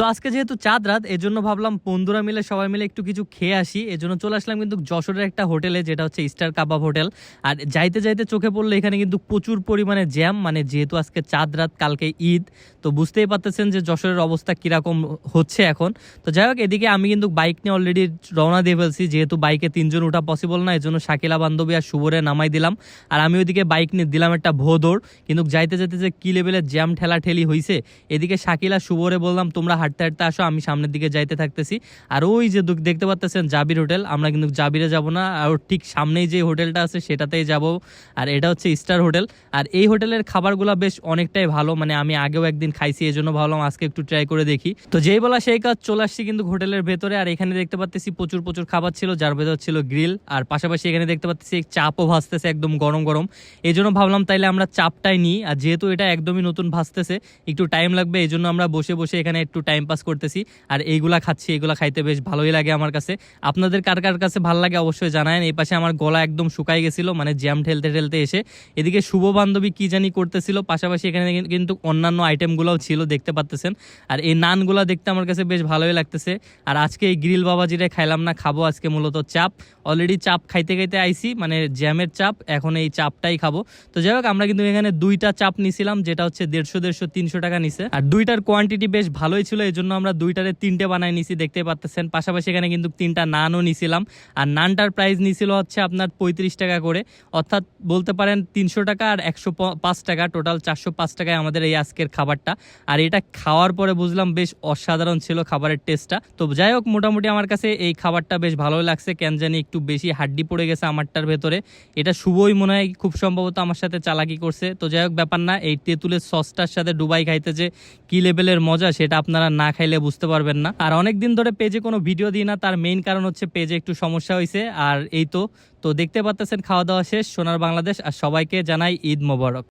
তো আজকে যেহেতু চাঁদ রাত, এজন্য ভাবলাম বন্ধুরা মিলে, সবাই মিলে একটু কিছু খেয়ে আসি। এজন্য চলে আসলাম কিন্তু যশোরের একটা হোটেলে, যেটা হচ্ছে স্টার কাবাব হোটেল আর যাইতে যাইতে চোখে পড়ল এখানে কিন্তু প্রচুর পরিমাণে জ্যাম মানে যেহেতু আজকে চাঁদ রাত, কালকে ঈদ, তো বুঝতেই পারতেছেন যে যশোরের অবস্থা কীরকম হচ্ছে এখন। তো যাই হোক, এদিকে আমি কিন্তু বাইক নিয়ে অলরেডি রওনা দিয়ে ফেলছি, যেহেতু বাইকে তিনজন ওঠা পসিবল না, এজন্য শাকিলা বান্ধবী আর শুভরে নামাই দিলাম। আর আমি ওইদিকে বাইক নিয়ে দিলাম একটা ভোদৌড় কিন্তু যাইতে যাইতে যে কি লেভেলের জ্যাম ঠেলা ঠেলি হয়েছে এদিকে শাকিলা, শুভরে বললাম, তোমরা হাঁটতে হাঁটতে আসো, আমি সামনের দিকে যাইতে থাকতেছি। আর ওই যে দেখতে পাচ্তেছেন জাবির হোটেল, আমরা কিন্তু জাবিরে যাব না, আর ঠিক সামনেই যে হোটেলটা আছে সেটাতেই যাব। আর এটা হচ্ছে স্টার হোটেল। আর এই হোটেলের খাবারগুলো বেশ অনেকটাই ভালো মানে আমি আগেও একদিন খাইছি, এই জন্য ভাবলাম আজকে একটু ট্রাই করে দেখি। তো যেই বলা সেই কাজ চলে আসছি কিন্তু হোটেলের ভেতরে, আর এখানে দেখতে পাচ্তেছি প্রচুর প্রচুর খাবার ছিল, যার ভেতর ছিল গ্রিল আর পাশাপাশি এখানে দেখতে পাচ্তেছি চাপও ভাজতেছে একদম গরম গরম। এই জন্য ভাবলাম তাইলে আমরা চাপটাই নিই, আর যেহেতু এটা একদমই নতুন ভাজতেছে একটু টাইম লাগবে, এই জন্য আমরা বসে বসে এখানে একটু টাইম পাস করতেছি। আর এইগুলা খাচ্ছি, এইগুলা খাইতে বেশ ভালোই লাগে আমার কাছে। আপনাদের কার কার কাছে ভালো লাগে অবশ্যই জানায়েন। এই পাশে আমার গলা একদম শুকাই গেছিল মানে জ্যাম ঠেলতে ঠেলতে এসে। এদিকে শুভ বান্ধবী কি জানি করতেছিল, পাশাপাশি এখানে কিন্তু অন্যান্য আইটেমগুলোও ছিল, দেখতে পাচ্তেছেন আর এই নানগুলা দেখতে আমার কাছে বেশ ভালোই লাগতেছে। আর আজকে এই গ্রিল বাবাজিরে খাইলাম না, খাব আজকে মূলত চাপ। অলরেডি চাপ খাইতে খাইতে আইসি মানে জ্যামের চাপ, এখন এই চাপটাই খাব। তো যাই হোক, আমরা কিন্তু এখানে দুইটা চাপ নিছিলাম, যেটা হচ্ছে দেড়শো দেড়শো তিনশো টাকা নিছে। আর দুইটার কোয়ান্টিটি বেশ ভালোই ছিল এই জন্য আমরা দুইটারে তিনটে বানাই নিছি দেখতে পাচ্তেছেন। পাশাপাশি এখানে কিন্তু তিনটা নানও নিছিলাম। আর নানটার প্রাইস নিছিল হচ্ছে আপনার পঁয়ত্রিশ টাকা করে। অর্থাৎ বলতে পারেন তিনশো টাকা আর একশো পাঁচ টাকা টোটাল চারশো পাঁচ টাকায় আমাদের এই আজকের খাবারটা। আর এটা খাওয়ার পরে বুঝলাম বেশ অসাধারণ ছিল খাবারের টেস্টটা তো যাই হোক, মোটামুটি আমার কাছে এই খাবারটা বেশ ভালোই লাগছে। কেন জানি একটু বেশি হাড্ডি পড়ে গেছে আমারটার ভেতরে। এটা শুভই মনে হয়, খুব সম্ভবত আমার সাথে চালাকি করছে। তো যাই হোক, ব্যাপার না, এই তেঁতুলের সসটার সাথে ডুবাই খাইতে যে কি লেভেলের মজা, সেটা আপনারা না খাইলে বুঝতে পারবেন না। আর অনেক দিন ধরে পেজে কোনো ভিডিও দিই না, তার মেইন কারণ হচ্ছে পেজে একটু সমস্যা হয়েছে আর এই তো তো দেখতে পাচ্ছেন খাওয়া দাওয়া শেষ, সোনার বাংলাদেশ, আর সবাইকে জানাই ঈদ মোবারক।